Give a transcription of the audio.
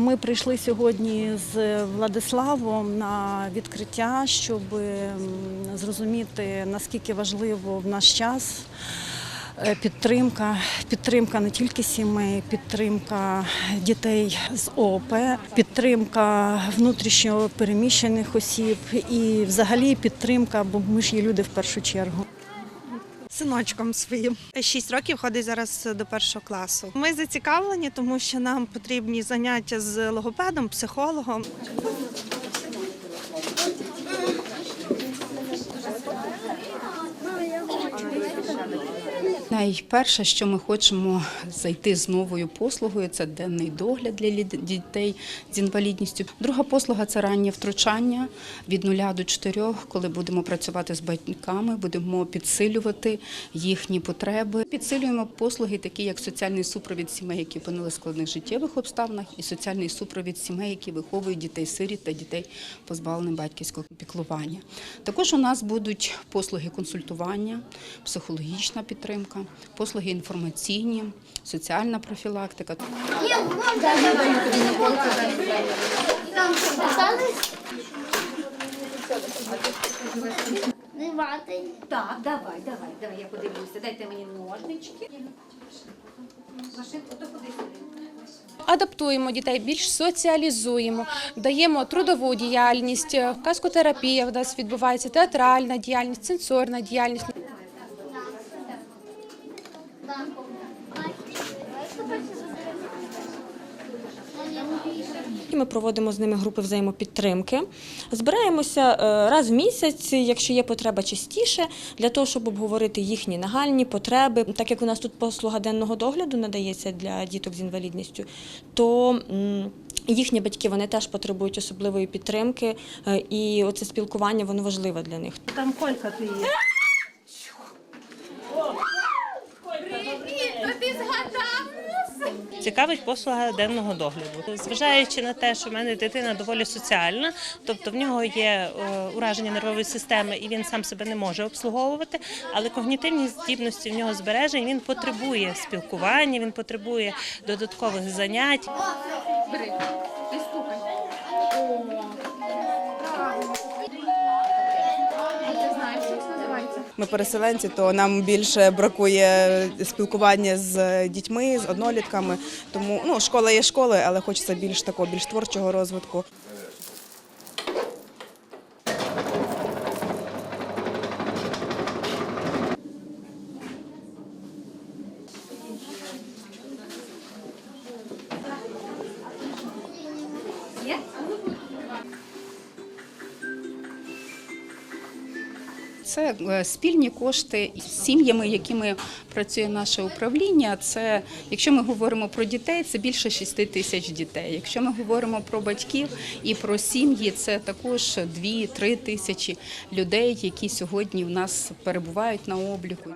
Ми прийшли сьогодні з Владиславом на відкриття, щоб зрозуміти, наскільки важливо в наш час е, підтримка, підтримка не тільки сімей, підтримка дітей з ООП, підтримка внутрішньо переміщених осіб і, взагалі, підтримка, бо ми ж є люди в першу чергу синочком своїм. Шість років ходить зараз до першого класу. Ми зацікавлені, тому що нам потрібні заняття з логопедом, психологом. Найперше, що ми хочемо зайти з новою послугою, це денний догляд для дітей з інвалідністю. Друга послуга це раннє втручання від 0 до 4, коли будемо працювати з батьками, будемо підсилювати їхні потреби. Підсилюємо послуги, такі як соціальний супровід сімей, які опинили в складних життєвих обставинах, і соціальний супровід сімей, які виховують дітей сиріт та дітей позбавлених батьківського піклування. Також у нас будуть послуги консультування, психологічна підтримка, послуги інформаційні, соціальна профілактика. Так, давай, давай, давай, я подивлюся. Дайте мені ножнички. Машинку, то куди? Адаптуємо дітей, більш соціалізуємо, даємо трудову діяльність, казкотерапія в нас відбувається, театральна діяльність, сенсорна діяльність. Ми проводимо з ними групи взаємопідтримки. Збираємося е, раз в місяць, якщо є потреба частіше, для того, щоб обговорити їхні нагальні потреби. Так як у нас тут послуга денного догляду надається для діток з інвалідністю, то їхні батьки вони теж потребують особливої підтримки, е, і оце спілкування воно важливе для них. Там колька ти є. Цікавить послуга денного догляду. Зважаючи на те, що в мене дитина доволі соціальна, тобто в нього є е, ураження нервової системи і він сам себе не може обслуговувати, але когнітивні здібності в нього збережені, він потребує спілкування, він потребує додаткових занять. Ми переселенці, то нам більше бракує спілкування з дітьми, з однолітками. Тому ну, школа є школи, але хочеться більш такого, більш творчого розвитку. Є? Це е, спільні кошти з сім'ями, якими працює наше управління. Це, якщо ми говоримо про дітей, це більше 6 тисяч дітей. Якщо ми говоримо про батьків і про сім'ї, це також 2-3 тисячі людей, які сьогодні в нас перебувають на обліку.